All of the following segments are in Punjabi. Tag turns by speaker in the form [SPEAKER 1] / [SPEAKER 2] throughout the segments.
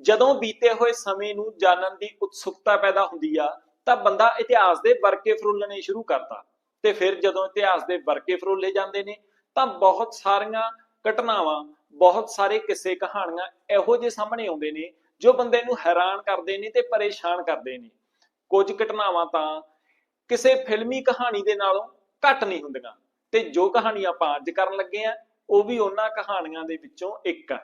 [SPEAKER 1] ਜਦੋਂ ਬੀਤੇ ਹੋਏ ਸਮੇਂ ਨੂੰ ਜਾਣਨ ਦੀ ਉਤਸੁਕਤਾ ਪੈਦਾ ਹੁੰਦੀ ਆ, ਤਾਂ ਬੰਦਾ ਇਤਿਹਾਸ ਦੇ ਵਰਕੇ ਫਰੋਲਣੇ ਸ਼ੁਰੂ ਕਰਦਾ। ਤੇ ਫਿਰ ਜਦੋਂ ਇਤਿਹਾਸ ਦੇ ਵਰਕੇ ਫਰੋਲੇ ਜਾਂਦੇ ਨੇ, ਤਾਂ ਬਹੁਤ ਸਾਰੀਆਂ ਘਟਨਾਵਾਂ, ਬਹੁਤ ਸਾਰੇ ਕਿੱਸੇ ਕਹਾਣੀਆਂ ਇਹੋ ਜਿਹੇ ਸਾਹਮਣੇ ਆਉਂਦੇ ਨੇ, ਜੋ ਬੰਦੇ ਨੂੰ ਹੈਰਾਨ ਕਰਦੇ ਨੇ ਤੇ ਪਰੇਸ਼ਾਨ ਕਰਦੇ ਨੇ। ਕੁਝ ਘਟਨਾਵਾਂ ਤਾਂ ਕਿਸੇ ਫਿਲਮੀ ਕਹਾਣੀ ਦੇ ਨਾਲੋਂ ਘੱਟ ਨਹੀਂ ਹੁੰਦੀਆਂ। ਤੇ ਜੋ ਕਹਾਣੀ ਆਪਾਂ ਅੱਜ ਕਰਨ ਲੱਗੇ ਆ, ਉਹ ਵੀ ਉਹਨਾਂ ਕਹਾਣੀਆਂ ਦੇ ਵਿੱਚੋਂ ਇੱਕ ਆ।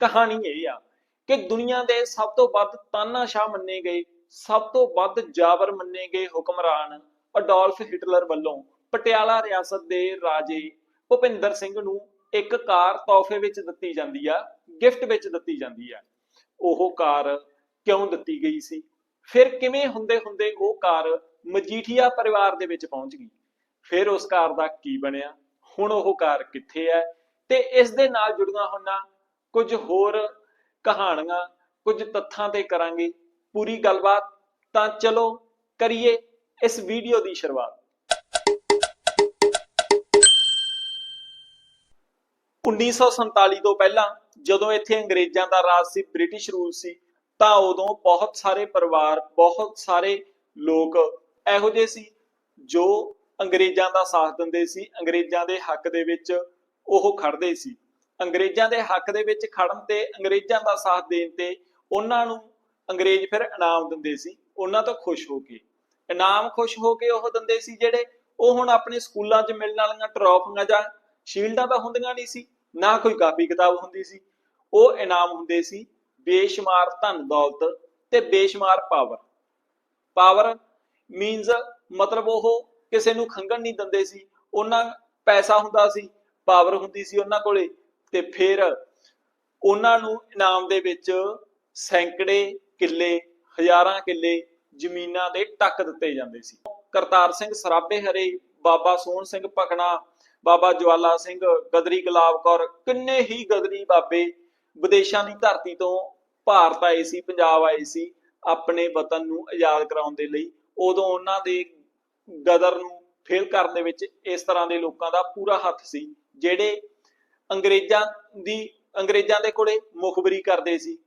[SPEAKER 1] ਕਹਾਣੀ ਇਹ ਆ ਕਿ ਦੁਨੀਆ ਦੇ ਸਭ ਤੋਂ ਵੱਧ ਤਾਨਾਸ਼ਾਹ ਮੰਨੇ ਗਏ, ਸਭ ਤੋਂ ਵੱਧ ਜਾਬਰ ਮੰਨੇ ਗਏ ਹੁਕਮਰਾਨ ਅਡੋਲਫ ਹਿਟਲਰ ਵੱਲੋਂ ਪਟਿਆਲਾ ਰਿਆਸਤ ਦੇ ਰਾਜੇ ਭੁਪਿੰਦਰ ਸਿੰਘ ਨੂੰ ਇੱਕ ਕਾਰ ਤੋਹਫੇ ਵਿੱਚ ਦਿੱਤੀ ਜਾਂਦੀ ਆ, ਗਿਫਟ ਵਿੱਚ ਦਿੱਤੀ ਜਾਂਦੀ ਆ। ਉਹ ਕਾਰ ਕਿਉਂ ਦਿੱਤੀ ਗਈ ਸੀ? ਫਿਰ ਕਿਵੇਂ ਹੁੰਦੇ ਹੁੰਦੇ ਉਹ ਕਾਰ ਮਜੀਠੀਆ ਪਰਿਵਾਰ ਦੇ ਵਿੱਚ ਪਹੁੰਚ ਗਈ? ਫਿਰ ਉਸ ਕਾਰ ਦਾ ਕੀ ਬਣਿਆ? ਹੁਣ ਉਹ ਕਾਰ ਕਿੱਥੇ ਹੈ? ਤੇ ਇਸ ਦੇ ਨਾਲ ਜੁੜੀਆਂ ਹੋਈਆਂ ਕੁਝ ਹੋਰ ਕਹਾਣੀਆਂ ਕੁਝ ਤੱਥਾਂ ਤੇ ਕਰਾਂਗੇ ਪੂਰੀ ਗੱਲਬਾਤ, ਤਾਂ ਚਲੋ ਕਰੀਏ ਇਸ ਵੀਡੀਓ ਦੀ ਸ਼ੁਰੂਆਤ। 1947 ਤੋਂ ਪਹਿਲਾਂ ਜਦੋਂ ਇੱਥੇ ਅੰਗਰੇਜ਼ਾਂ ਦਾ ਰਾਜ ਸੀ, ਬ੍ਰਿਟਿਸ਼ ਰੂਲ ਸੀ, ਤਾਂ ਉਦੋਂ ਬਹੁਤ ਸਾਰੇ ਪਰਿਵਾਰ, ਬਹੁਤ ਸਾਰੇ ਲੋਕ ਇਹੋ ਜਿਹੇ ਸੀ ਜੋ ਅੰਗਰੇਜ਼ਾਂ ਦਾ ਸਾਥ ਦਿੰਦੇ ਸੀ, ਅੰਗਰੇਜ਼ਾਂ ਦੇ ਹੱਕ ਦੇ ਵਿੱਚ ਉਹ ਖੜਦੇ ਸੀ। ਅੰਗਰੇਜ਼ਾਂ ਦੇ ਹੱਕ ਦੇ ਵਿੱਚ ਖੜਨ ਤੇ ਅੰਗਰੇਜ਼ਾਂ ਦਾ ਸਾਥ ਦੇਣ ਤੇ ਉਹਨਾਂ ਨੂੰ ਅੰਗਰੇਜ਼ ਫਿਰ ਇਨਾਮ ਦਿੰਦੇ ਸੀ, ਉਹਨਾਂ ਤੋਂ ਖੁਸ਼ ਹੋ ਕੇ। ਇਨਾਮ ਖੁਸ਼ ਹੋ ਕੇ ਉਹ ਦਿੰਦੇ ਸੀ ਜਿਹੜੇ ਉਹ ਹੁਣ ਆਪਣੇ ਸਕੂਲਾਂ 'ਚ ਮਿਲਣ ਵਾਲੀਆਂ ਟਰੋਫੀਆਂ ਜਾਂ ਸ਼ੀਲਡਾਂ ਤਾਂ ਹੁੰਦੀਆਂ ਨਹੀਂ ਸੀ, ਨਾ ਕੋਈ ਕਾਪੀ ਕਿਤਾਬ ਹੁੰਦੀ ਸੀ। ਉਹ ਇਨਾਮ ਹੁੰਦੇ ਸੀ ਬੇਸ਼ੁਮਾਰ ਧਨ ਦੌਲਤ ਤੇ ਬੇਸ਼ੁਮਾਰ ਪਾਵਰ ਪਾਵਰ ਮੀਨਸ ਮਤਲਬ ਉਹ ਕਿਸੇ ਨੂੰ ਖੰਗਣ ਨਹੀਂ ਦਿੰਦੇ ਸੀ, ਉਹਨਾਂ ਪੈਸਾ ਹੁੰਦਾ ਸੀ ਪਾਵਰ ਹੁੰਦੀ ਸੀ ਉਹਨਾਂ ਕੋਲੇ। ਤੇ ਫਿਰ ਉਹਨਾਂ ਨੂੰ ਇਨਾਮ ਦੇ ਵਿੱਚ ਸੈਂਕੜੇ ਕਿੱਲੇ, ਹਜ਼ਾਰਾਂ ਕਿੱਲੇ ਜ਼ਮੀਨਾਂ ਦੇ ਟੱਕ ਦਿੱਤੇ ਜਾਂਦੇ ਸੀ। ਕਰਤਾਰ ਸਿੰਘ ਸਰਾਬੇ ਹਰੇ, ਬਾਬਾ ਸੋਹਣ ਸਿੰਘ ਭਕਨਾ ਬਾਬਾ ਜਵਾਲਾ ਸਿੰਘ ਗਦਰੀ ਗੁਲਾਬ ਕੌਰ, ਕਿੰਨੇ ਹੀ ਗਦਰੀ ਬਾਬੇ ਵਿਦੇਸ਼ਾਂ ਦੀ ਧਰਤੀ ਤੋਂ ਭਾਰਤ ਆਏ ਸੀ, ਪੰਜਾਬ ਆਏ ਸੀ, ਆਪਣੇ ਵਤਨ ਨੂੰ ਆਜ਼ਾਦ ਕਰਾਉਣ ਦੇ ਲਈ, ਉਦੋਂ ਉਹਨਾਂ ਦੇ ਗਦਰ ਨੂੰ ਫੇਲ ਕਰਨ ਦੇ ਵਿੱਚ ਇਸ ਤਰ੍ਹਾਂ ਦੇ ਲੋਕਾਂ ਦਾ ਪੂਰਾ ਹੱਥ ਸੀ, ਜਿਹੜੇ ਅੰਗਰੇਜ਼ਾਂ ਦੀ, ਅੰਗਰੇਜ਼ਾਂ ਦੇ ਕੋਲੇ ਮੁਖਬਰੀ ਕਰਦੇ ਸੀ।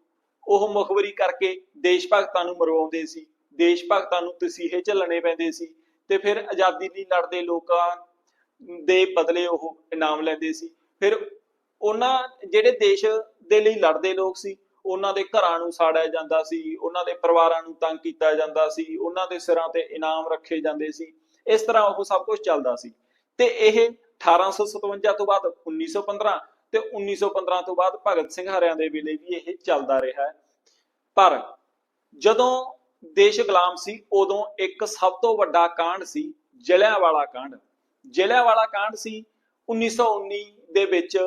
[SPEAKER 1] ਉਹ ਮੁਖਬਰੀ ਕਰਕੇ ਦੇਸ਼ ਭਗਤਾਂ ਨੂੰ ਮਰਵਾਉਂਦੇ ਸੀ। ਦੇਸ਼ ਭਗਤਾਂ ਨੂੰ ਤਸੀਹੇ ਝੱਲਣੇ ਪੈਂਦੇ ਸੀ ਤੇ ਫਿਰ ਆਜ਼ਾਦੀ ਲਈ ਲੜਦੇ ਲੋਕਾਂ ਦੇ ਬਦਲੇ ਉਹ ਇਨਾਮ ਲੈਂਦੇ ਸੀ। ਫਿਰ ਉਹਨਾਂ, ਜਿਹੜੇ ਦੇਸ਼ ਦੇ ਲਈ ਲੜਦੇ ਲੋਕ ਸੀ, ਉਹਨਾਂ ਦੇ ਘਰਾਂ ਨੂੰ ਸਾੜਿਆ ਜਾਂਦਾ ਸੀ, ਉਹਨਾਂ ਦੇ ਪਰਿਵਾਰਾਂ ਨੂੰ ਤੰਗ ਕੀਤਾ ਜਾਂਦਾ ਸੀ, ਉਹਨਾਂ ਦੇ ਸਿਰਾਂ ਤੇ ਇਨਾਮ ਰੱਖੇ ਜਾਂਦੇ ਸੀ। ਇਸ ਤਰ੍ਹਾਂ ਉਹ ਸਭ ਕੁਝ ਚੱਲਦਾ ਸੀ। ਤੇ ਇਹ 1857 ਤੋਂ ਬਾਅਦ 1915 ਤੇ 1915 ਤੋਂ ਬਾਅਦ ਭਗਤ ਸਿੰਘ ਹਰਿਆਂ ਦੇ ਵੇਲੇ ਵੀ ਇਹ ਚੱਲਦਾ ਰਿਹਾ ਹੈ। ਪਰ ਜਦੋਂ ਦੇਸ਼ ਗੁਲਾਮ ਸੀ, ਉਦੋਂ ਇੱਕ ਸਭ ਤੋਂ ਵੱਡਾ ਕਾਂਡ ਸੀ ਜਲਿਆਂਵਾਲਾ ਕਾਂਡ। ਜਲਿਆਂਵਾਲਾ ਕਾਂਡ ਸੀ 1919 ਦੇ ਵਿੱਚ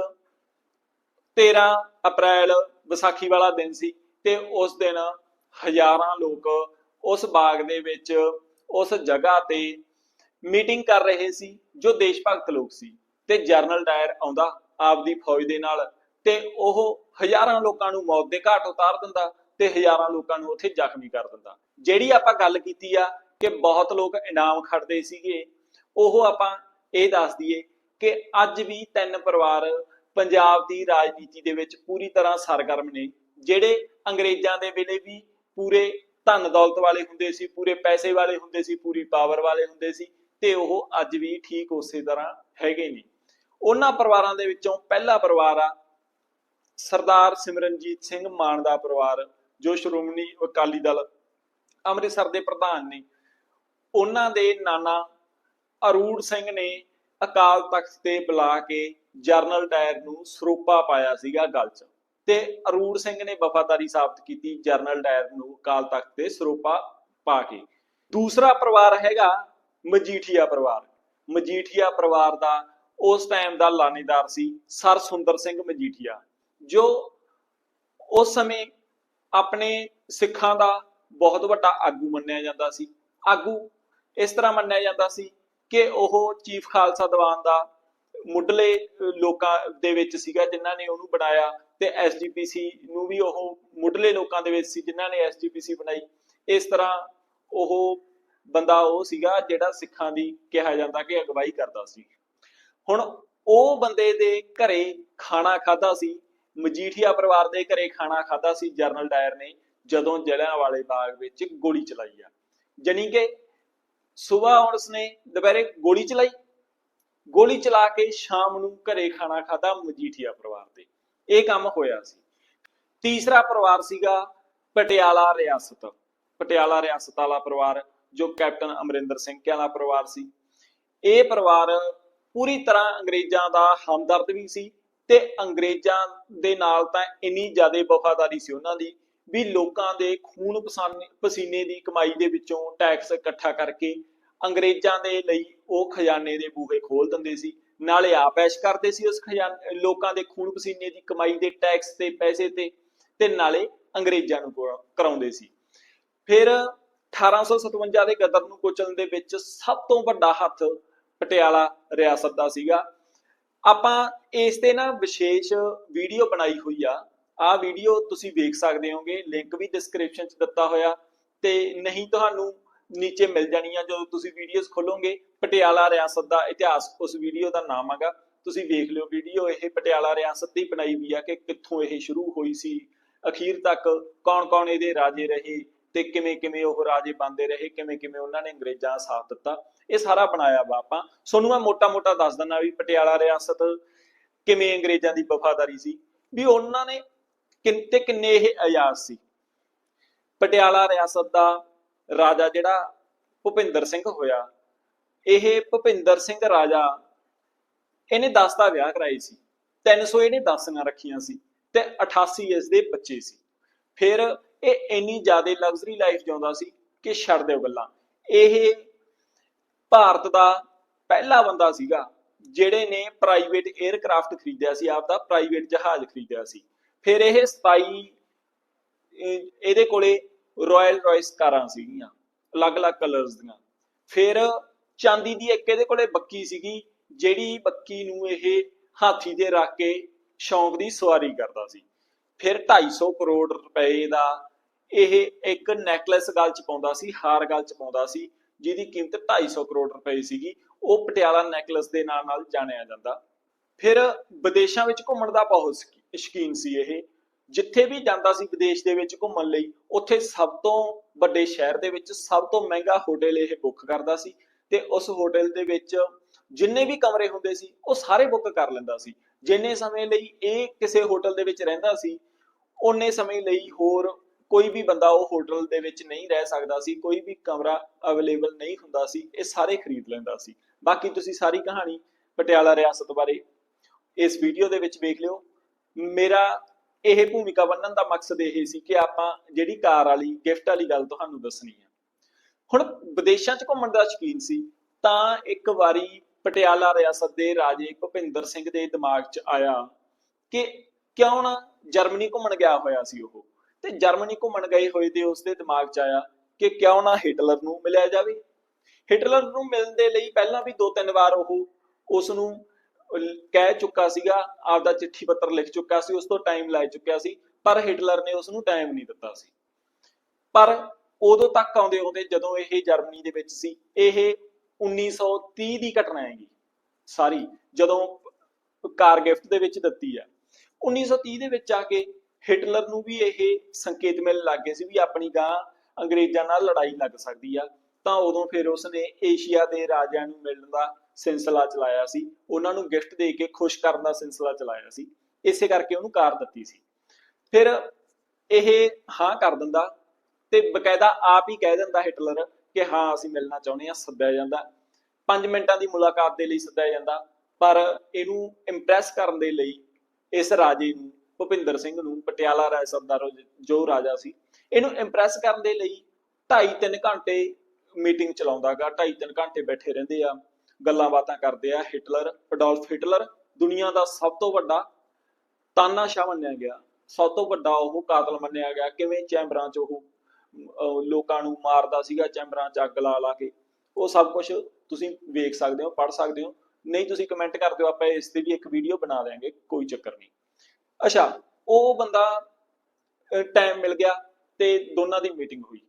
[SPEAKER 1] 13 ਅਪ੍ਰੈਲ ਵਿਸਾਖੀ ਵਾਲਾ ਦਿਨ ਸੀ ਤੇ ਉਸ ਦਿਨ ਹਜ਼ਾਰਾਂ ਲੋਕ ਉਸ ਬਾਗ ਦੇ ਵਿੱਚ ਉਸ ਜਗ੍ਹਾ ਤੇ ਮੀਟਿੰਗ ਕਰ ਰਹੇ ਸੀ, ਜੋ ਦੇਸ਼ ਭਗਤ ਲੋਕ ਸੀ। ਤੇ ਜਰਨਲ ਡਾਇਰ ਆਉਂਦਾ ਆਪਦੀ ਫੌਜ ਦੇ ਨਾਲ ਤੇ ਉਹ ਹਜ਼ਾਰਾਂ ਲੋਕਾਂ ਨੂੰ ਮੌਤ ਦੇ ਘਾਟ ਉਤਾਰ ਦਿੰਦਾ ਤੇ ਹਜ਼ਾਰਾਂ ਲੋਕਾਂ ਨੂੰ ਉੱਥੇ ਜ਼ਖਮੀ ਕਰ ਦਿੰਦਾ। ਜਿਹੜੀ ਆਪਾਂ ਗੱਲ ਕੀਤੀ ਆ ਕਿ ਬਹੁਤ ਲੋਕ ਇਨਾਮ ਖੜਦੇ ਸੀਗੇ, ਉਹ ਆਪਾਂ ਇਹ ਦੱਸ ਦਈਏ ਕਿ ਅੱਜ ਵੀ ਤਿੰਨ ਪਰਿਵਾਰ ਪੰਜਾਬ ਦੀ ਰਾਜਨੀਤੀ ਦੇ ਵਿੱਚ ਪੂਰੀ ਤਰ੍ਹਾਂ ਸਰਗਰਮ ਨੇ, ਜਿਹੜੇ ਅੰਗਰੇਜ਼ਾਂ ਦੇ ਵੇਲੇ ਵੀ ਪੂਰੇ ਧਨ ਦੌਲਤ ਵਾਲੇ ਹੁੰਦੇ ਸੀ, ਪੂਰੇ ਪੈਸੇ ਵਾਲੇ ਹੁੰਦੇ ਸੀ, ਪੂਰੀ ਪਾਵਰ ਵਾਲੇ ਹੁੰਦੇ ਸੀ ਤੇ ਉਹ ਅੱਜ ਵੀ ਠੀਕ ਉਸੇ ਤਰ੍ਹਾਂ ਹੈਗੇ ਨੇ। ਉਹਨਾਂ ਪਰਿਵਾਰਾਂ ਦੇ ਵਿੱਚੋਂ ਪਹਿਲਾ ਪਰਿਵਾਰ ਆ ਸਰਦਾਰ ਸਿਮਰਨਜੀਤ ਸਿੰਘ ਮਾਨ ਦਾ ਪਰਿਵਾਰ, ਜੋ ਸ਼੍ਰੋਮਣੀ ਅਕਾਲੀ ਦਲ ਅੰਮ੍ਰਿਤਸਰ ਦੇ ਪ੍ਰਧਾਨ ਨੇ। ਉਹਨਾਂ ਦੇ ਨਾਨਾ ਅਰੂੜ ਸਿੰਘ ਨੇ ਅਕਾਲ ਤਖਤ ਤੇ ਬੁਲਾ ਕੇ ਜਰਨਲ ਡਾਇਰ ਨੂੰ ਸਰੂਪਾ ਪਾਇਆ ਸੀਗਾ ਗਲ 'ਚ। ਤੇ ਅਰੂੜ ਸਿੰਘ ਨੇ ਵਫਾਦਾਰੀ ਸਾਬਤ ਕੀਤੀ ਜਰਨਲ ਡਾਇਰ ਨੂੰ ਅਕਾਲ ਤਖਤ ਤੇ ਸਰੂਪਾ ਪਾ ਕੇ। ਦੂਸਰਾ ਪਰਿਵਾਰ ਹੈਗਾ ਮਜੀਠੀਆ ਪਰਿਵਾਰ। ਮਜੀਠੀਆ ਪਰਿਵਾਰ ਦਾ ਉਸ ਟਾਈਮ ਦਾ ਲਾਣੇਦਾਰ ਸੀ ਸਰ ਸੁੰਦਰ ਸਿੰਘ ਮਜੀਠੀਆ, ਜੋ ਉਸ ਸਮੇਂ ਆਪਣੇ ਸਿੱਖਾਂ ਦਾ ਬਹੁਤ ਵੱਡਾ ਆਗੂ ਮੰਨਿਆ ਜਾਂਦਾ ਸੀ। ਆਗੂ ਇਸ ਤਰ੍ਹਾਂ ਮੰਨਿਆ ਜਾਂਦਾ ਸੀ ਕਿ ਉਹ ਚੀਫ ਖਾਲਸਾ ਦੀਵਾਨ ਦਾ ਮੁੱਢਲੇ ਲੋਕਾਂ ਦੇ ਵਿੱਚ ਸੀਗਾ ਜਿਨ੍ਹਾਂ ਨੇ ਉਹਨੂੰ ਬਣਾਇਆ ਤੇ ਐਸਜੀਪੀਸੀ ਨੂੰ ਵੀ ਉਹ ਮੁੱਢਲੇ ਲੋਕਾਂ ਦੇ ਵਿੱਚ ਸੀ ਜਿਨ੍ਹਾਂ ਨੇ ਐਸਜੀਪੀਸੀ ਬਣਾਈ। ਇਸ ਤਰ੍ਹਾਂ ਉਹ ਬੰਦਾ ਉਹ ਸੀਗਾ ਜਿਹੜਾ ਸਿੱਖਾਂ ਦੀ ਕਿਹਾ ਜਾਂਦਾ ਕਿ ਅਗਵਾਈ ਕਰਦਾ ਸੀ। ਹੁਣ ਉਹ ਬੰਦੇ ਦੇ ਘਰੇ ਖਾਣਾ ਖਾਦਾ ਸੀ, ਮਜੀਠੀਆ ਪਰਿਵਾਰ ਦੇ ਘਰੇ ਖਾਣਾ ਖਾਦਾ ਸੀ, ਜਰਨਲ ਡਾਇਰ ਨੇ, ਜਦੋਂ ਜਲਿਆਂਵਾਲੇ ਬਾਗ ਵਿੱਚ ਗੋਲੀ ਚਲਾਈ ਆ। ਜਾਣੀ ਕਿ ਸਵੇਰ ਉਸਨੇ ਦੁਪਹਿਰੇ ਗੋਲੀ ਚਲਾਈ। ਗੋਲੀ ਚਲਾ ਕੇ ਸ਼ਾਮ ਨੂੰ ਘਰੇ ਖਾਣਾ ਖਾਦਾ ਮਜੀਠੀਆ ਪਰਿਵਾਰ ਦੇ। ਇਹ ਕੰਮ ਹੋਇਆ ਸੀ। ਤੀਸਰਾ ਪਰਿਵਾਰ ਸੀਗਾ ਪਟਿਆਲਾ ਰਿਆਸਤ। ਪਟਿਆਲਾ ਰਿਆਸਤ ਵਾਲਾ ਪਰਿਵਾਰ ਜੋ ਕੈਪਟਨ ਅਮਰਿੰਦਰ ਸਿੰਘ ਵਾਲਾ ਪਰਿਵਾਰ ਸੀ, ਇਹ ਪਰਿਵਾਰ ਪੂਰੀ ਤਰ੍ਹਾਂ ਅੰਗਰੇਜ਼ਾਂ ਦਾ ਹਮਦਰਦ ਵੀ ਸੀ ਤੇ ਅੰਗਰੇਜ਼ਾਂ ਦੇ ਨਾਲ ਤਾਂ ਇੰਨੀ ਜ਼ਿਆਦਾ ਵਫਾਦਾਰੀ ਸੀ ਉਹਨਾਂ ਦੀ ਵੀ ਲੋਕਾਂ ਦੇ ਖੂਨ ਪਸੀਨੇ ਦੀ ਕਮਾਈ ਦੇ ਵਿੱਚੋਂ ਟੈਕਸ ਇਕੱਠਾ ਕਰਕੇ ਅੰਗਰੇਜ਼ਾਂ ਦੇ ਲਈ ਉਹ ਖਜ਼ਾਨੇ ਦੇ ਬੂਹੇ ਖੋਲ ਦਿੰਦੇ ਸੀ, ਨਾਲੇ ਆਪ ਐਸ਼ ਕਰਦੇ ਸੀ ਉਸ ਖਜ਼ਾਨੇ, ਲੋਕਾਂ ਦੇ ਖੂਨ ਪਸੀਨੇ ਦੀ ਕਮਾਈ ਦੇ ਟੈਕਸ ਤੇ ਪੈਸੇ ਤੇ ਤੇ ਨਾਲੇ ਅੰਗਰੇਜ਼ਾਂ ਨੂੰ ਕਰਾਉਂਦੇ ਸੀ। ਫਿਰ 1857 ਦੇ ਗਦਰ ਨੂੰ ਕੁਚਲਣ ਦੇ ਵਿੱਚ ਸਭ ਤੋਂ ਵੱਡਾ ਹੱਥ ਪਟਿਆਲਾ ਰਿਆਸਤ ਦਾ ਸੀਗਾ। ਆਪਾਂ ਇਸ ਤੇ ਨਾ ਵਿਸ਼ੇਸ਼ ਵੀਡੀਓ ਬਣਾਈ ਹੋਈ ਆ। ਆਹ ਵੀਡੀਓ ਤੁਸੀਂ ਵੇਖ ਸਕਦੇ ਹੋਗੇ ਲਿੰਕ ਵੀ ਡਿਸਕ੍ਰਿਪਸ਼ਨ 'ਚ ਦਿੱਤਾ ਹੋਇਆ ਤੇ ਨਹੀਂ ਤੁਹਾਨੂੰ ਨੀਚੇ ਮਿਲ ਜਾਣੀ ਆ ਜਦੋਂ ਤੁਸੀਂ ਵੀਡੀਓਜ਼ ਖੋਲੋਗੇ। ਪਟਿਆਲਾ ਰਿਆਸਤ ਦਾ ਇਤਿਹਾਸ, ਉਸ ਵੀਡੀਓ ਦਾ ਨਾਮ ਹੈਗਾ। ਤੁਸੀਂ ਵੇਖ ਲਿਓ ਵੀਡੀਓ, ਇਹ ਪਟਿਆਲਾ ਰਿਆਸਤ ਦੀ ਬਣਾਈ ਵੀ ਆ ਕਿ ਕਿੱਥੋਂ ਇਹ ਸ਼ੁਰੂ ਹੋਈ ਸੀ, ਅਖੀਰ ਤੱਕ ਕੌਣ-ਕੌਣ ਇਹਦੇ ਰਾਜੇ ਰਹੇ ਤੇ ਕਿਵੇਂ ਕਿਵੇਂ ਉਹ ਰਾਜੇ ਬਣਦੇ ਰਹੇ, ਕਿਵੇਂ ਕਿਵੇਂ ਉਹਨਾਂ ਨੇ ਅੰਗਰੇਜ਼ਾਂ ਦਾ ਸਾਥ ਦਿੱਤਾ, ਇਹ ਸਾਰਾ ਬਣਾਇਆ ਵਾ ਆਪਾਂ। ਤੁਹਾਨੂੰ ਮੈਂ ਮੋਟਾ-ਮੋਟਾ ਦੱਸ ਦਿੰਦਾ ਵੀ ਪਟਿਆਲਾ ਰਿਆਸਤ ਕਿਵੇਂ ਅੰਗਰੇਜ਼ਾਂ ਦੀ ਵਫਾਦਾਰੀ ਸੀ, ਵੀ ਉਹਨਾਂ ਨੇ ਕਿੰਨੇ ਕਿੰਨੇ ਇਹ ਆਜ਼ਾਦ ਸੀ। ਪਟਿਆਲਾ ਰਿਆਸਤ ਦਾ ਰਾਜਾ ਜਿਹੜਾ ਭੁਪਿੰਦਰ ਸਿੰਘ ਹੋਇਆ, ਇਹ ਭੁਪਿੰਦਰ ਸਿੰਘ ਰਾਜਾ ਇਹਨੇ 10 ਦਾ ਵਿਆਹ ਕਰਾਈ ਸੀ 300 ਇਹਨੇ 10 ਰੱਖੀਆਂ ਸੀ, ਤੇ 88 ਇਸ ਦੇ ਬੱਚੇ ਸੀ। ਫਿਰ ਇਹ ਇੰਨੀ ਜ਼ਿਆਦਾ ਲਗਜ਼ਰੀ ਲਾਈਫ ਜਿਉਂਦਾ ਸੀ ਕਿ ਛੱਡ ਦਿਓ ਗੱਲਾਂ। ਇਹ ਭਾਰਤ ਦਾ ਪਹਿਲਾ ਬੰਦਾ ਸੀਗਾ ਜਿਹੜੇ ਨੇ ਪ੍ਰਾਈਵੇਟ 에ਅਰਕ੍ਰਾਫਟ ਖਰੀਦਿਆ ਸੀ, ਆਪਦਾ ਪ੍ਰਾਈਵੇਟ ਜਹਾਜ਼ ਖਰੀਦਿਆ ਸੀ। ਫਿਰ ਇਹ 27 ਇਹਦੇ ਕੋਲੇ ਰਾਇਲ ਰॉयਸ ਕਾਰਾਂ ਸੀਗੀਆਂ, ਅਲੱਗ-ਅਲੱਗ ਕਲਰਸ ਦੀਆਂ। ਫਿਰ ਚਾਂਦੀ ਦੀ ਇੱਕ ਇਹਦੇ ਕੋਲੇ ਬੱਕੀ ਸੀਗੀ, ਜਿਹੜੀ ਬੱਕੀ ਨੂੰ ਇਹ ਹਾਥੀ ਤੇ ਰੱਖ ਕੇ ਸ਼ੌਂਕ ਦੀ ਸਵਾਰੀ ਕਰਦਾ ਸੀ। ਫਿਰ 250 ਕਰੋੜ ਰੁਪਏ ਦਾ ਇਹ ਇੱਕ ਨੈਕਲੇਸ ਗਲ ਚ ਪਾਉਂਦਾ ਸੀ, ਹਾਰ ਗਲ ਚ ਪਾਉਂਦਾ ਸੀ, ਜਿਹਦੀ ਕੀਮਤ 250 ਕਰੋੜ ਰੁਪਏ ਸੀਗੀ। ਉਹ ਪਟਿਆਲਾ ਨੈਕਲੇਸ ਦੇ ਨਾਲ ਨਾਲ ਜਾਣਿਆ ਜਾਂਦਾ। ਫਿਰ ਵਿਦੇਸ਼ਾਂ ਵਿੱਚ ਘੁੰਮਣ ਦਾ ਬਹੁਤ ਸ਼ੌਕੀ- ਸ਼ੌਕੀਨ ਸੀ ਇਹ। ਜਿੱਥੇ ਵੀ ਜਾਂਦਾ ਸੀ ਵਿਦੇਸ਼ ਦੇ ਵਿੱਚ ਘੁੰਮਣ ਲਈ, ਉੱਥੇ ਸਭ ਤੋਂ ਵੱਡੇ ਸ਼ਹਿਰ ਦੇ ਵਿੱਚ ਸਭ ਤੋਂ ਮਹਿੰਗਾ ਹੋਟਲ ਇਹ ਬੁੱਕ ਕਰਦਾ ਸੀ। ਤੇ ਉਸ ਹੋਟਲ ਦੇ ਵਿੱਚ ਜਿੰਨੇ ਵੀ ਕਮਰੇ ਹੁੰਦੇ ਸੀ, ਉਹ ਸਾਰੇ ਬੁੱਕ ਕਰ ਲੈਂਦਾ ਸੀ। ਜਿੰਨੇ ਸਮੇਂ ਲਈ ਇਹ ਕਿਸੇ ਹੋਟਲ ਦੇ ਵਿੱਚ ਰਹਿੰਦਾ ਸੀ ਉਨੇ ਸਮੇਂ ਲਈ ਹੋਰ ਕੋਈ ਵੀ ਬੰਦਾ ਉਹ ਹੋਟਲ ਦੇ ਵਿੱਚ ਨਹੀਂ ਰਹਿ ਸਕਦਾ ਸੀ, ਕੋਈ ਵੀ ਕਮਰਾ ਅਵੇਲੇਬਲ ਨਹੀਂ ਹੁੰਦਾ ਸੀ, ਇਹ ਸਾਰੇ ਖਰੀਦ ਲੈਂਦਾ ਸੀ। ਬਾਕੀ ਤੁਸੀਂ ਸਾਰੀ ਕਹਾਣੀ ਪਟਿਆਲਾ ਰਿਆਸਤ ਬਾਰੇ ਇਸ ਵੀਡੀਓ ਦੇ ਵਿੱਚ ਵੇਖ ਲਿਓ। ਮੇਰਾ ਇਹ ਭੂਮਿਕਾ ਬੰਨਣ ਦਾ ਮਕਸਦ ਇਹ ਸੀ ਕਿ ਆਪਾਂ ਜਿਹੜੀ ਕਾਰ ਵਾਲੀ ਗਿਫਟ ਵਾਲੀ ਗੱਲ ਤੁਹਾਨੂੰ ਦੱਸਣੀ ਹੈ। ਹੁਣ ਵਿਦੇਸ਼ਾਂ 'ਚ ਘੁੰਮਣ ਦਾ ਸ਼ੌਕੀਨ ਸੀ, ਤਾਂ ਇੱਕ ਵਾਰੀ ਪਟਿਆਲਾ ਰਿਆਸਤ ਦੇ ਰਾਜੇ ਭੁਪਿੰਦਰ ਸਿੰਘ ਦੇ ਦਿਮਾਗ 'ਚ ਆਇਆ ਕਿ ਕਿਉਂ ਨਾ ਜਰਮਨੀ ਘੁੰਮਣ ਗਿਆ ਹੋਇਆ ਸੀ ਉਹ। ਤੇ ਜਰਮਨੀ ਘੁੰਮਣ ਗਏ ਹੋਏ ਤੇ ਉਸਦੇ ਦਿਮਾਗ 'ਚ ਆਇਆ ਕਿ ਕਿਉਂ ਨਾ ਹਿਟਲਰ ਨੂੰ ਮਿਲਿਆ ਜਾਵੇ। ਹਿਟਲਰ ਨੂੰ ਮਿਲਣ ਦੇ ਲਈ ਪਹਿਲਾਂ ਵੀ ਦੋ ਤਿੰਨ ਵਾਰ ਉਹ ਉਸ ਨੂੰ ਕਹਿ ਚੁੱਕਾ ਸੀਗਾ, ਆਪਦਾ ਚਿੱਠੀ ਪੱਤਰ ਲਿਖ ਚੁੱਕਾ ਸੀ, ਉਸ ਤੋਂ ਟਾਈਮ ਲੈ ਚੁੱਕਿਆ ਸੀ, ਪਰ ਹਿਟਲਰ ਨੇ ਉਸ ਨੂੰ ਟਾਈਮ ਨਹੀਂ ਦਿੱਤਾ ਸੀ। ਪਰ ਉਦੋਂ ਤੱਕ ਆਉਂਦੇ ਆਉਂਦੇ ਜਦੋਂ ਇਹ ਜਰਮਨੀ ਦੇ ਵਿੱਚ ਸੀ, ਇਹ 1930 ਦੀ ਘਟਨਾ ਹੈਗੀ। ਸਾਰੀ ਜਦੋਂ ਕਾਰਗਿਫਟ ਦੇ ਵਿੱਚ ਦਿੱਤੀ ਆ 1930 ਦੇ ਵਿੱਚ ਆ ਕੇ ਹਿਟਲਰ ਨੂੰ ਵੀ ਇਹ ਸੰਕੇਤ ਮਿਲਣ ਲੱਗ ਗਏ ਸੀ ਵੀ ਆਪਣੀ ਗਾਂ ਅੰਗਰੇਜ਼ਾਂ ਨਾਲ ਲੜਾਈ ਲੱਗ ਸਕਦੀ ਆ। ਤਾਂ ਉਦੋਂ ਫਿਰ ਉਸਨੇ ਏਸ਼ੀਆ ਦੇ ਰਾਜਿਆਂ ਨੂੰ ਮਿਲਣ ਦਾ ਸਿਲਸਿਲਾ ਚਲਾਇਆ ਸੀ। ਉਹਨਾਂ ਨੂੰ ਗਿਫਟ ਦੇ ਕੇ ਖੁਸ਼ ਕਰਨ ਦਾ ਸਿਲਸਿਲਾ ਚਲਾਇਆ ਸੀ। ਇਸੇ ਕਰਕੇ ਉਹਨੂੰ ਕਾਰ ਦਿੱਤੀ ਸੀ। ਫਿਰ ਇਹ ਹਾਂ ਕਰ ਦਿੰਦਾ ਤੇ ਬਕਾਇਦਾ ਆਪ ਹੀ ਕਹਿ ਦਿੰਦਾ ਹਿਟਲਰ ਕਿ ਹਾਂ, ਅਸੀਂ ਮਿਲਣਾ ਚਾਹੁੰਦੇ ਹਾਂ, ਸੱਦਿਆ ਜਾਂਦਾ। 5 ਮਿੰਟਾਂ ਦੀ ਮੁਲਾਕਾਤ ਦੇ ਲਈ ਸੱਦਿਆ ਜਾਂਦਾ। ਪਰ ਇਹਨੂੰ ਇੰਪ੍ਰੈਸ ਕਰਨ ਦੇ ਲਈ ਇਸ ਰਾਜੇ ਨੂੰ ਭੁਪਿੰਦਰ ਸਿੰਘ ਨੂੰ, ਪਟਿਆਲਾ ਰਿਆਸਤ ਦਾ ਰੋ- ਜੋ ਰਾਜਾ ਸੀ, ਇਹਨੂੰ ਇੰਪ੍ਰੈਸ ਕਰਨ ਦੇ ਲਈ 2.5-3 ਘੰਟੇ ਮੀਟਿੰਗ ਚਲਾਉਂਦਾਗਾ 2.5-3 ਘੰਟੇ ਬੈਠੇ ਰਹਿੰਦੇ ਆ, ਗੱਲਾਂ ਬਾਤਾਂ ਕਰਦੇ ਆ ਹਿਟਲਰ ਅਡੋਲਫ ਹਿਟਲਰ ਦੁਨੀਆ ਦਾ ਸਭ ਤੋਂ ਵੱਡਾ ਤਾਨਾਸ਼ਾਹ ਮੰਨਿਆ ਗਿਆ, ਸਭ ਤੋਂ ਵੱਡਾ ਉਹ ਕਾਤਲ ਮੰਨਿਆ ਗਿਆ, ਕਿਵੇਂ ਚੈਂਬਰਾਂ 'ਚ ਉਹ ਲੋਕਾਂ ਨੂੰ ਮਾਰਦਾ ਸੀਗਾ, ਚੈਂਬਰਾਂ 'ਚ ਅੱਗ ਲਾ ਲਾ ਕੇ, ਉਹ ਸਭ ਕੁਝ ਤੁਸੀਂ ਵੇਖ ਸਕਦੇ ਹੋ, ਪੜ੍ਹ ਸਕਦੇ ਹੋ, ਨਹੀਂ ਤੁਸੀਂ ਕਮੈਂਟ ਕਰ ਦਿਓ ਆਪਾਂ ਇਸ ਤੇ ਵੀ ਇੱਕ ਵੀਡੀਓ ਬਣਾ ਦੇਾਂਗੇ ਕੋਈ ਚੱਕਰ ਨਹੀਂ। ਅੱਛਾ, ਉਹ ਬੰਦਾ ਟਾਈਮ ਮਿਲ ਗਿਆ ਤੇ ਦੋਨਾਂ ਦੀ ਮੀਟਿੰਗ ਹੋਈ।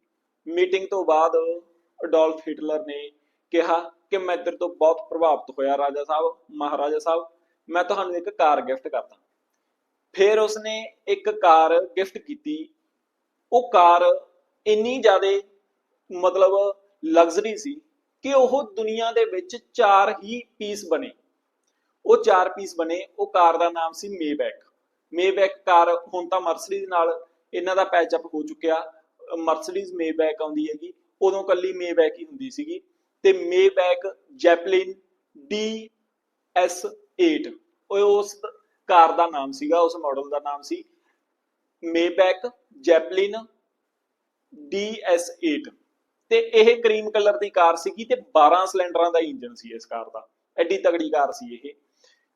[SPEAKER 1] ਮੀਟਿੰਗ ਤੋਂ ਬਾਅਦ ਅਡੋਲਫ ਹਿਟਲਰ ਨੇ ਕਿਹਾ ਕਿ ਮੈਂ ਤੇਰੇ ਤੋਂ ਬਹੁਤ ਪ੍ਰਭਾਵਿਤ ਹੋਇਆ ਰਾਜਾ ਸਾਹਿਬ, ਮਹਾਰਾਜਾ ਸਾਹਿਬ, ਮੈਂ ਤੁਹਾਨੂੰ ਇੱਕ ਕਾਰ ਗਿਫਟ ਕਰਦਾ। ਫਿਰ ਉਸਨੇ ਇੱਕ ਕਾਰ ਗਿਫਟ ਕੀਤੀ। ਉਹ ਕਾਰ ਇੰਨੀ ਜ਼ਿਆਦਾ ਮਤਲਬ ਲਗਜ਼ਰੀ ਸੀ ਕਿ ਉਹ ਦੁਨੀਆ ਦੇ ਵਿੱਚ ਚਾਰ ਹੀ ਪੀਸ ਬਣੇ। ਉਹ ਚਾਰ ਪੀਸ ਬਣੇ, ਉਹ ਕਾਰ ਦਾ ਨਾਮ ਸੀ ਮੇਬੈਕ ਮੇਬੈਕ ਕਾਰ ਹੁਣ ਤਾਂ ਮਰਸੀਡੀਜ਼ ਨਾਲ ਇਹਨਾਂ ਦਾ ਪੈਚ ਅਪ ਹੋ ਚੁੱਕਿਆ। ਮਰਸੀਡੀਜ਼ ਮੇਬੈਕ ਆਉਂਦੀ ਹੈਗੀ, ਉਦੋਂ ਕੱਲੀ ਮੇਬੈਕ ਹੀ ਹੁੰਦੀ ਸੀਗੀ। ਤੇ ਮੇਬੈਕ ਜੈਪਲਿਨ ਡੀ S8 ਉਹ ਉਸ ਕਾਰ ਦਾ ਨਾਮ ਸੀਗਾ, ਉਸ ਮਾਡਲ ਦਾ ਨਾਮ ਸੀ। ਮੇਬੈਕ ਜੈਪਲਿਨ ਡੀ ਐਸ DS8 ਤੇ ਇਹ ਕਰੀਮ ਕਲਰ ਦੀ ਕਾਰ ਸੀਗੀ ਤੇ 12 ਸਿਲੰਡਰਾਂ ਦਾ ਇੰਜਨ ਸੀ ਇਸ ਕਾਰ ਦਾ। ਐਡੀ ਤਗੜੀ ਕਾਰ ਸੀ ਇਹ।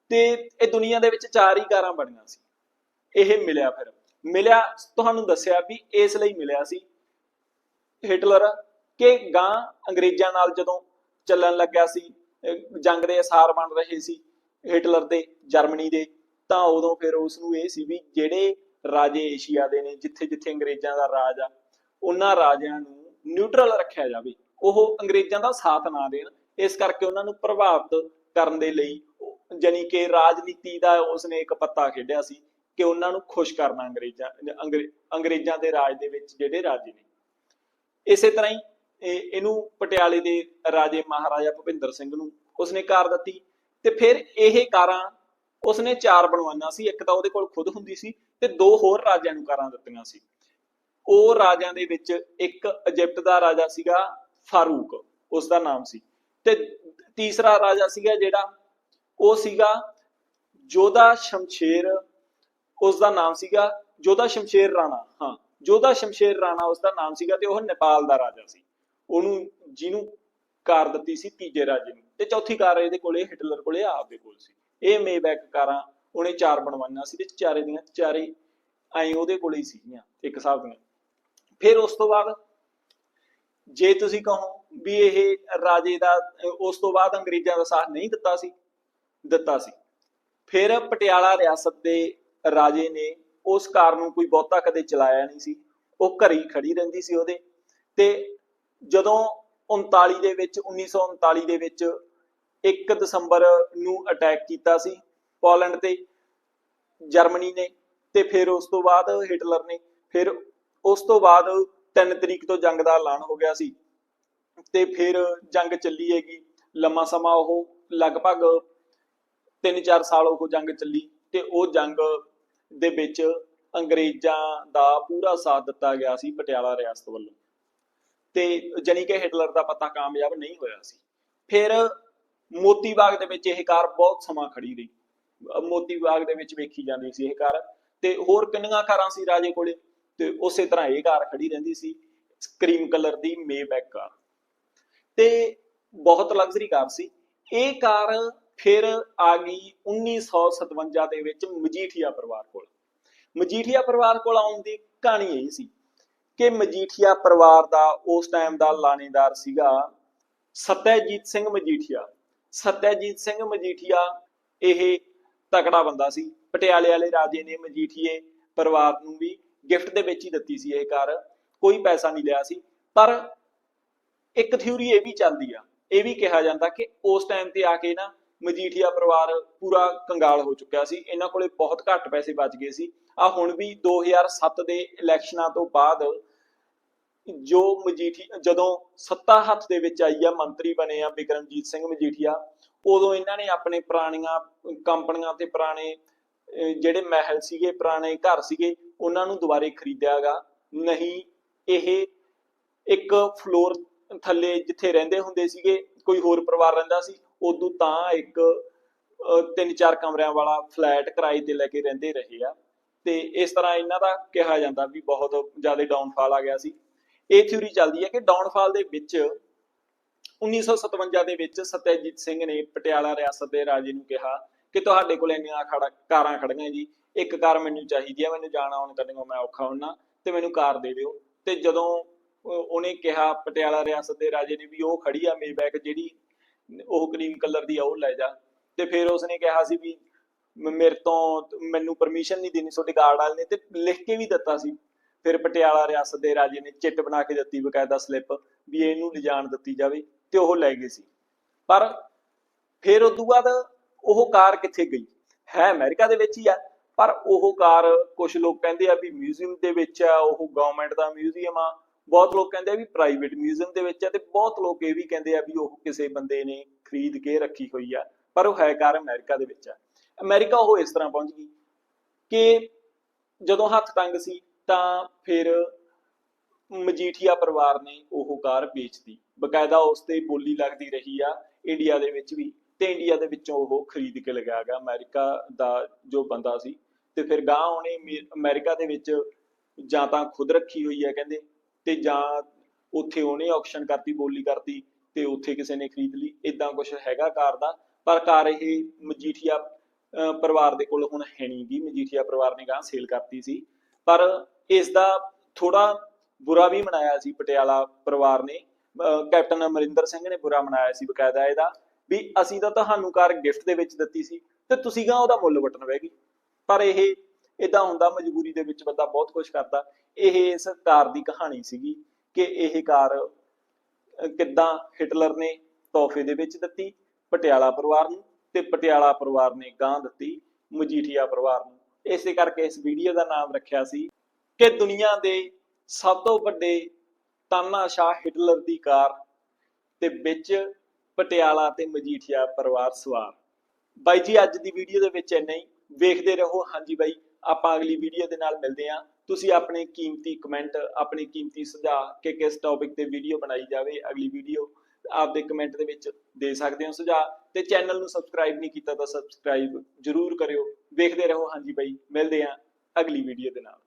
[SPEAKER 1] ਤੇ ਇਹ ਦੁਨੀਆ ਦੇ ਵਿੱਚ ਚਾਰ ਹੀ ਕਾਰਾਂ ਬਣੀਆਂ ਸੀ। ਇਹ ਮਿਲਿਆ ਫਿਰ। ਮਿਲਿਆ, ਤੁਹਾਨੂੰ ਦੱਸਿਆ ਵੀ ਇਸ ਲਈ ਮਿਲਿਆ ਸੀ ਹਿਟਲਰ ਕਿ ਗਾਂ ਅੰਗਰੇਜ਼ਾਂ ਨਾਲ ਜਦੋਂ ਚੱਲਣ ਲੱਗਿਆ ਸੀ ਜੰਗ ਦੇ ਅਸਾਰ ਬਣ ਰਹੇ ਸੀ ਹਿਟਲਰ ਦੇ, ਜਰਮਨੀ ਦੇ, ਤਾਂ ਉਦੋਂ ਫਿਰ ਉਸ ਨੂੰ ਇਹ ਸੀ ਵੀ ਜਿਹੜੇ ਰਾਜੇ ਏਸ਼ੀਆ ਦੇ ਨੇ ਜਿੱਥੇ ਜਿੱਥੇ ਅੰਗਰੇਜ਼ਾਂ ਦਾ ਰਾਜ ਆ, ਉਹਨਾਂ ਰਾਜਿਆਂ ਨੂੰ ਨਿਊਟਰਲ ਰੱਖਿਆ ਜਾਵੇ। ਉਹ ਅੰਗਰੇਜ਼ਾਂ ਦਾ ਸਾਥ ਨਾ ਦੇਣ, ਇਸ ਕਰਕੇ ਉਹਨਾਂ ਨੂੰ ਪ੍ਰਭਾਵਿਤ ਕਰਨ ਦੇ ਲਈ ਜਾਨੀ ਕਿ ਰਾਜਨੀਤੀ ਦਾ ਉਸਨੇ ਇੱਕ ਪੱਤਾ ਖੇਡਿਆ ਸੀ। ਕਿ ਉਹਨਾਂ ਨੂੰ ਖੁਸ਼ ਕਰਨਾ ਅੰਗਰੇਜ਼ਾਂ, ਅੰਗਰੇ- ਅੰਗਰੇਜ਼ਾਂ ਦੇ ਰਾਜ ਦੇ ਵਿੱਚ ਜਿਹੜੇ ਰਾਜੇ ਨੇ। ਇਸੇ ਤਰ੍ਹਾਂ ਹੀ ਇਹਨੂੰ ਪਟਿਆਲੇ ਦੇ ਰਾਜੇ ਮਹਾਰਾਜਾ ਭੁਪਿੰਦਰ ਸਿੰਘ ਨੂੰ ਉਸਨੇ ਕਾਰ ਦਿੱਤੀ ਤੇ ਫਿਰ ਇਹ ਕਾਰਾਂ ਉਸਨੇ ਚਾਰ ਬਣਵਾਈਆਂ ਸੀ। ਇੱਕ ਤਾਂ ਉਹਦੇ ਕੋਲ ਖੁਦ ਹੁੰਦੀ ਸੀ ਤੇ ਦੋ ਹੋਰ ਰਾਜਿਆਂ ਨੂੰ ਕਾਰਾਂ ਦਿੱਤੀਆਂ ਸੀ। ਉਹ ਰਾਜਿਆਂ ਦੇ ਵਿੱਚ ਇੱਕ ਇਜਿਪਟ ਦਾ ਰਾਜਾ ਸੀਗਾ, ਫਾਰੂਕ ਉਸ ਦਾ ਨਾਮ ਸੀ। ਤੇ ਤੀਸਰਾ ਰਾਜਾ ਸੀਗਾ ਜਿਹੜਾ, ਉਹ ਸੀਗਾ ਜੋਧਾ ਸ਼ਮਸ਼ੇਰ ਉਸ ਦਾ ਨਾਮ ਸੀਗਾ ਜੋਧਾ ਸ਼ਮਸ਼ੇਰ ਰਾਣਾ, ਹਾਂ, ਜੋਧਾ ਸ਼ਮਸ਼ੇਰ ਰਾਣਾ ਉਸ ਦਾ ਨਾਮ ਸੀਗਾ ਤੇ ਉਹ ਨੇਪਾਲ ਦਾ ਰਾਜਾ ਸੀ। ਉਹਨੂੰ ਜਿਹਨੂੰ ਕਾਰ ਦਿੱਤੀ ਸੀ ਤੀਜੇ ਰਾਜੇ ਨੂੰ ਤੇ ਚੌਥੀ ਕਾਰ ਇਹਦੇ ਕੋਲੇ, ਹਿਟਲਰ ਕੋਲੇ ਆਪ ਦੇ ਕੋਲ ਸੀ। ਇਹ ਮੇਬੈਕ ਕਾਰਾਂ ਉਹਨੇ ਚਾਰ ਬਣਵਾਈਆਂ ਸੀ ਤੇ ਚਾਰੇ ਦੀਆਂ ਚਾਰੇ ਐਂ ਉਹਦੇ ਕੋਲੇ ਹੀ ਸੀਗੀਆਂ, ਇੱਕ ਹਿਸਾਬ ਦੀਆਂ ਫਿਰ ਉਸ ਤੋਂ ਬਾਅਦ ਜੇ ਤੁਸੀਂ ਕਹੋ ਵੀ ਇਹ ਰਾਜੇ ਦਾ, ਉਸ ਤੋਂ ਬਾਅਦ ਅੰਗਰੇਜ਼ਾਂ ਦਾ ਸਾਥ ਨਹੀਂ ਦਿੱਤਾ ਸੀ ਦਿੱਤਾ ਸੀ। ਫਿਰ ਪਟਿਆਲਾ ਰਿਆਸਤ ਦੇ ਰਾਜੇ ਨੇ ਉਸ ਕਾਰ ਨੂੰ ਕੋਈ ਬਹੁਤਾ ਕਦੇ ਚਲਾਇਆ ਨਹੀਂ ਸੀ। ਉਹ ਘਰੀ ਖੜੀ ਰਹਿੰਦੀ ਸੀ ਉਹਦੇ ਤੇ ਜਦੋਂ 39 ਦੇ ਵਿੱਚ 1939 ਦੇ ਵਿੱਚ 1 ਦਸੰਬਰ ਨੂੰ ਅਟੈਕ ਕੀਤਾ ਸੀ ਪੋਲੈਂਡ ਤੇ, ਜਰਮਨੀ ਨੇ ਤੇ ਫਿਰ ਉਸ ਤੋਂ ਬਾਅਦ ਹਿਟਲਰ ਨੇ, ਫਿਰ ਉਸ ਤੋਂ ਬਾਅਦ 3 ਤਰੀਕ ਤੋਂ ਜੰਗ ਦਾ ਐਲਾਨ ਹੋ ਗਿਆ ਸੀ ਤੇ ਫਿਰ ਜੰਗ ਚੱਲੀ ਹੈਗੀ, ਲੰਮਾ ਸਮਾਂ ਉਹ ਲਗਭਗ 3-4 ਸਾਲ ਉਹ ਜੰਗ ਚੱਲੀ ਤੇ ਉਹ ਜੰਗ ਦੇ ਵਿੱਚ ਅੰਗਰੇਜ਼ਾਂ ਦਾ ਪੂਰਾ ਸਾਥ ਦਿੱਤਾ ਗਿਆ ਸੀ ਪਟਿਆਲਾ ਰਿਆਸਤ ਵੱਲੋਂ। ਤੇ ਜਾਣੀ ਕਿ ਹਿਟਲਰ ਦਾ ਪਤਾ ਕਾਮਯਾਬ ਨਹੀਂ ਹੋਇਆ ਸੀ। ਫਿਰ ਮੋਤੀ ਬਾਗ ਦੇ ਵਿੱਚ ਇਹ ਕਾਰ ਬਹੁਤ ਸਮਾਂ ਖੜੀ ਰਹੀ। ਮੋਤੀ ਬਾਗ ਦੇ ਵਿੱਚ ਵੇਖੀ ਜਾਂਦੀ ਸੀ ਇਹ ਕਾਰ। ਤੇ ਹੋਰ ਕਿੰਨੀਆਂ ਕਾਰਾਂ ਸੀ ਰਾਜੇ ਕੋਲੇ? ਤੇ ਉਸੇ ਤਰ੍ਹਾਂ ਇਹ ਕਾਰ ਖੜੀ ਰਹਿੰਦੀ ਸੀ, ਕਰੀਮ ਕਲਰ ਦੀ ਮੇਬੈਕ ਕਾਰ। ਤੇ ਬਹੁਤ ਲਗਜ਼ਰੀ ਕਾਰ ਸੀ। ਇਹ ਕਾਰ ਫਿਰ ਆ ਗਈ 1957 ਦੇ ਵਿੱਚ ਮਜੀਠੀਆ ਪਰਿਵਾਰ ਕੋਲ। ਮਜੀਠੀਆ ਪਰਿਵਾਰ ਕੋਲ ਆਉਣ ਦੀ ਕਹਾਣੀ ਇਹ ਸੀ ਕਿ ਮਜੀਠੀਆ ਪਰਿਵਾਰ ਦਾ ਉਸ ਟਾਈਮ ਦਾ ਲਾਣੇਦਾਰ ਸੀਗਾ ਸਤਿਆਜੀਤ ਸਿੰਘ ਮਜੀਠੀਆ। ਸਤਿਆਜੀਤ ਸਿੰਘ ਮਜੀਠੀਆ ਇਹ ਤਕੜਾ ਬੰਦਾ ਸੀ। ਪਟਿਆਲੇ ਵਾਲੇ ਰਾਜੇ ਨੇ ਮਜੀਠੀਏ ਪਰਿਵਾਰ ਨੂੰ ਵੀ ਗਿਫਟ ਦੇ ਵਿੱਚ ਹੀ ਦਿੱਤੀ ਸੀ ਇਹ ਕਾਰ ਕੋਈ ਪੈਸਾ ਨਹੀਂ ਲਿਆ ਸੀ। ਪਰ ਇੱਕ ਥਿਊਰੀ ਇਹ ਵੀ ਚੱਲਦੀ ਆ, ਇਹ ਵੀ ਕਿਹਾ ਜਾਂਦਾ ਕਿ ਉਸ ਟਾਈਮ ਤੇ ਆ ਕੇ ਨਾ ਮਜੀਠੀਆ ਪਰਿਵਾਰ ਪੂਰਾ ਕੰਗਾਲ ਹੋ ਚੁੱਕਿਆ ਸੀ। ਇਹਨਾਂ ਕੋਲੇ ਬਹੁਤ ਘੱਟ ਪੈਸੇ ਬਚ ਗਏ ਸੀ। ਆ ਹੁਣ ਵੀ 2007 ਦੇ ਇਲੈਕਸ਼ਨਾਂ ਤੋਂ ਬਾਅਦ ਜੋ ਮਜੀਠੀ ਜਦੋਂ ਸੱਤਾ ਹੱਥ ਦੇ ਵਿੱਚ ਆਈ ਆ, ਮੰਤਰੀ ਬਣੇ ਆ ਬਿਕਰਮਜੀਤ ਸਿੰਘ ਮਜੀਠੀਆ, ਉਦੋਂ ਇਹਨਾਂ ਨੇ ਆਪਣੇ ਪੁਰਾਣੀਆਂ ਕੰਪਨੀਆਂ ਤੇ ਪੁਰਾਣੇ ਜਿਹੜੇ ਮਹਿਲ ਸੀਗੇ, ਪੁਰਾਣੇ ਘਰ ਸੀਗੇ, ਉਹਨਾਂ ਨੂੰ ਦੁਬਾਰੇ ਖਰੀਦਿਆਗਾ। ਨਹੀਂ, ਇਹ ਇੱਕ ਫਲੋਰ ਥੱਲੇ ਜਿੱਥੇ ਰਹਿੰਦੇ ਹੁੰਦੇ ਸੀਗੇ, ਕੋਈ ਹੋਰ ਪਰਿਵਾਰ ਰਹਿੰਦਾ ਸੀ ਉਦੋਂ ਤਾਂ ਇੱਕ ਤਿੰਨ ਚਾਰ ਕਮਰਿਆਂ ਵਾਲਾ ਫਲੈਟ ਕਿਰਾਏ ਤੇ ਲੈ ਕੇ ਰਹਿੰਦੇ ਰਹੇ ਆ। ਤੇ ਇਸ ਤਰ੍ਹਾਂ ਇਹਨਾਂ ਦਾ ਕਿਹਾ ਜਾਂਦਾ ਵੀ ਬਹੁਤ ਜ਼ਿਆਦਾ ਡਾਊਨਫਾਲ ਆ ਗਿਆ ਸੀ। ਇਹ ਥਿਊਰੀ ਚੱਲਦੀ ਹੈ ਕਿ ਡਾਊਨਫਾਲ ਦੇ ਵਿੱਚ 1957 ਦੇ ਵਿੱਚ ਸਤਿਆਜੀਤ ਸਿੰਘ ਨੇ ਪਟਿਆਲਾ ਰਿਆਸਤ ਦੇ ਰਾਜੇ ਨੂੰ ਕਿਹਾ ਕਿ ਤੁਹਾਡੇ ਕੋਲ ਇੰਨੀਆਂ ਖੜਾ, ਕਾਰਾਂ ਖੜੀਆਂ ਜੀ, ਇੱਕ ਕਾਰ ਮੈਨੂੰ ਚਾਹੀਦੀ ਹੈ ਮੈਨੂੰ ਜਾਣਾ ਆਉਣ ਕਰਨੋਂ ਮੈਂ ਔਖਾ ਹੁੰਨਾ, ਤੇ ਮੈਨੂੰ ਕਾਰ ਦੇ ਦਿਓ। ਤੇ ਜਦੋਂ ਉਹਨੇ ਕਿਹਾ ਪਟਿਆਲਾ ਰਿਆਸਤ ਦੇ ਰਾਜੇ ਨੇ ਵੀ ਉਹ ਖੜੀ ਆ ਮੇਬੈਕ ਜਿਹੜੀ ਉਹ ਕਰੀਮ ਕਲਰ ਦੀ ਆ, ਉਹ ਲੈ ਜਾ। ਤੇ ਫਿਰ ਉਸਨੇ ਕਿਹਾ ਸੀ ਵੀ ਮੇਰੇ ਤੋਂ ਮੈਨੂੰ ਪਰਮਿਸ਼ਨ ਨਹੀਂ ਦੇਣੀ, ਤੁਹਾਡੇ ਗਾਰਡ ਵਾਲੇ ਨੇ ਤੇ ਲਿਖ ਕੇ ਵੀ ਦਿੱਤਾ ਸੀ। ਫਿਰ ਪਟਿਆਲਾ ਰਿਆਸਤ ਦੇ ਰਾਜੇ ਨੇ ਚਿੱਟ ਬਣਾ ਕੇ ਦਿੱਤੀ ਬਕਾਇਦਾ ਸਲਿੱਪ ਵੀ ਇਹਨੂੰ ਲਿਜਾਣ ਦਿੱਤੀ ਜਾਵੇ ਤੇ ਉਹ ਲੈ ਗਏ ਸੀ। ਪਰ ਫਿਰ ਉਸ ਤੋਂ ਬਾਅਦ ਉਹ ਕਾਰ ਕਿੱਥੇ ਗਈ? ਹੈ ਅਮਰੀਕਾ ਦੇ ਵਿੱਚ ਹੀ ਆ, ਪਰ ਉਹ ਕਾਰ ਕੁਝ ਲੋਕ ਕਹਿੰਦੇ ਆ ਵੀ ਮਿਊਜ਼ੀਅਮ ਦੇ ਵਿੱਚ ਆ, ਉਹ ਗਵਰਨਮੈਂਟ ਦਾ ਮਿਊਜ਼ੀਅਮ ਆ। ਬਹੁਤ ਲੋਕ ਕਹਿੰਦੇ ਆ ਵੀ ਪ੍ਰਾਈਵੇਟ ਮਿਊਜ਼ੀਅਮ ਦੇ ਵਿੱਚ ਆ ਤੇ ਬਹੁਤ ਲੋਕ ਇਹ ਵੀ ਕਹਿੰਦੇ ਆ ਵੀ ਉਹ ਕਿਸੇ ਬੰਦੇ ਨੇ ਖਰੀਦ ਕੇ ਰੱਖੀ ਹੋਈ ਆ, ਪਰ ਉਹ ਹੈ ਕਾਰ ਅਮਰੀਕਾ ਦੇ ਵਿੱਚ ਆ। ਅਮਰੀਕਾ ਉਹ ਇਸ ਤਰ੍ਹਾਂ ਪਹੁੰਚ ਗਈ ਕਿ ਜਦੋਂ ਹੱਥ ਤੰਗ ਸੀ ਤਾਂ ਫਿਰ ਮਜੀਠੀਆ ਪਰਿਵਾਰ ਨੇ ਉਹ ਕਾਰ ਵੇਚਦੀ ਬਕਾਇਦਾ ਉਸ ਤੇ ਬੋਲੀ ਲੱਗਦੀ ਰਹੀ ਆ ਇੰਡੀਆ ਦੇ ਵਿੱਚ ਵੀ ਤੇ ਇੰਡੀਆ ਦੇ ਵਿੱਚੋਂ ਉਹ ਖਰੀਦ ਕੇ ਲਗਾਇਆ ਗਿਆ। ਅਮਰੀਕਾ ਦਾ ਜੋ ਬੰਦਾ ਸੀ ਤੇ ਫਿਰ ਗਾਂ ਉਹਨੇ ਅਮੇ- ਅਮਰੀਕਾ ਦੇ ਵਿੱਚ ਜਾਂ ਤਾਂ ਖੁਦ ਰੱਖੀ ਹੋਈ ਹੈ ਕਹਿੰਦੇ ਤੇ ਜਾਂ ਉੱਥੇ ਉਹਨੇ ਆਕਸ਼ਨ ਕਰਤੀ, ਬੋਲੀ ਕਰਤੀ ਤੇ ਉੱਥੇ ਕਿਸੇ ਨੇ ਖਰੀਦ ਲਈ ਇਦਾਂ ਕੁਝ ਹੈਗਾ ਕਾਰ ਦਾ। ਪਰ ਕਾਰ ਇਹ ਮਜੀਠੀਆ ਪਰਿਵਾਰ ਦੇ ਕੋਲ ਹੁਣ ਹੈ ਨਹੀਂ ਮਜੀਠੀਆ ਪਰਿਵਾਰ ਨੇ ਗਾਂ ਸੇਲ ਕਰਤੀ ਸੀ। ਪਰ ਇਸ ਦਾ ਥੋੜਾ ਬੁਰਾ ਵੀ ਮਨਾਇਆ ਸੀ ਪਟਿਆਲਾ ਪਰਿਵਾਰ ਨੇ। ਕੈਪਟਨ ਅਮਰਿੰਦਰ ਸਿੰਘ ਨੇ ਬੁਰਾ ਮਨਾਇਆ ਸੀ ਬਕਾਇਦਾ ਇਹਦਾ ਵੀ ਅਸੀਂ ਤਾਂ ਤੁਹਾਨੂੰ ਕਾਰ ਗਿਫਟ ਦੇ ਵਿੱਚ ਦਿੱਤੀ ਸੀ ਤੇ ਤੁਸੀਂ ਗਾਂ ਉਹਦਾ ਮੁੱਲ ਵਟਣ ਬਹਿ ਗਈ ਪਰ ਇਹ ਇਦਾਂ ਹੁੰਦਾ ਮਜਬੂਰੀ ਦੇ ਵਿੱਚ ਬੰਦਾ ਬਹੁਤ ਕੁਝ ਕਰਦਾ। ਇਹ ਇਸ ਕਾਰ ਦੀ ਕਹਾਣੀ ਸੀਗੀ ਕਿ ਇਹ ਕਾਰ ਕਿੱਦਾਂ ਹਿਟਲਰ ਨੇ ਤੋਹਫੇ ਦੇ ਵਿੱਚ ਦਿੱਤੀ, ਪਟਿਆਲਾ ਪਰਿਵਾਰ ਨੂੰ ਤੇ ਪਟਿਆਲਾ ਪਰਿਵਾਰ ਨੇ ਗਾਂ ਦਿੱਤੀ, ਮਜੀਠੀਆ ਪਰਿਵਾਰ ਨੂੰ। ਇਸੇ ਕਰਕੇ ਇਸ ਵੀਡੀਓ ਦਾ ਨਾਮ ਰੱਖਿਆ ਸੀ ਕਿ ਦੁਨੀਆ ਦੇ ਸਭ ਤੋਂ ਵੱਡੇ ਤਾਨਾਸ਼ਾਹ ਹਿਟਲਰ ਦੀ ਕਾਰ ਤੇ ਵਿੱਚ ਪਟਿਆਲਾ ਤੇ ਮਜੀਠੀਆ ਪਰਿਵਾਰ ਸਵਾਰ। ਬਾਈ ਜੀ, ਅੱਜ ਦੀ ਵੀਡੀਓ ਦੇ ਵਿੱਚ ਇੰਨਾ ਹੀ। ਵੇਖਦੇ ਰਹੋ। ਹਾਂਜੀ ਬਾਈ ਆਪਾਂ ਅਗਲੀ ਵੀਡੀਓ ਦੇ ਨਾਲ ਮਿਲਦੇ ਹਾਂ। ਤੁਸੀਂ ਆਪਣੇ ਕੀਮਤੀ ਕਮੈਂਟ ਆਪਣੇ ਕੀਮਤੀ ਸੁਝਾਅ ਕਿ ਕਿਸ ਟੌਪਿਕ ਤੇ ਵੀਡੀਓ ਬਣਾਈ ਜਾਵੇ, ਅਗਲੀ ਵੀਡੀਓ ਆਪਦੇ ਕਮੈਂਟ ਦੇ ਵਿੱਚ ਦੇ ਸਕਦੇ ਹੋ ਸੁਝਾਅ। ਤੇ ਚੈਨਲ ਨੂੰ ਸਬਸਕ੍ਰਾਈਬ ਨਹੀਂ ਕੀਤਾ ਤਾਂ ਸਬਸਕ੍ਰਾਈਬ ਜਰੂਰ ਕਰਿਓ। ਵੇਖਦੇ ਰਹੋ। ਹਾਂਜੀ ਬਾਈ, ਮਿਲਦੇ ਹਾਂ ਅਗਲੀ ਵੀਡੀਓ ਦੇ ਨਾਲ।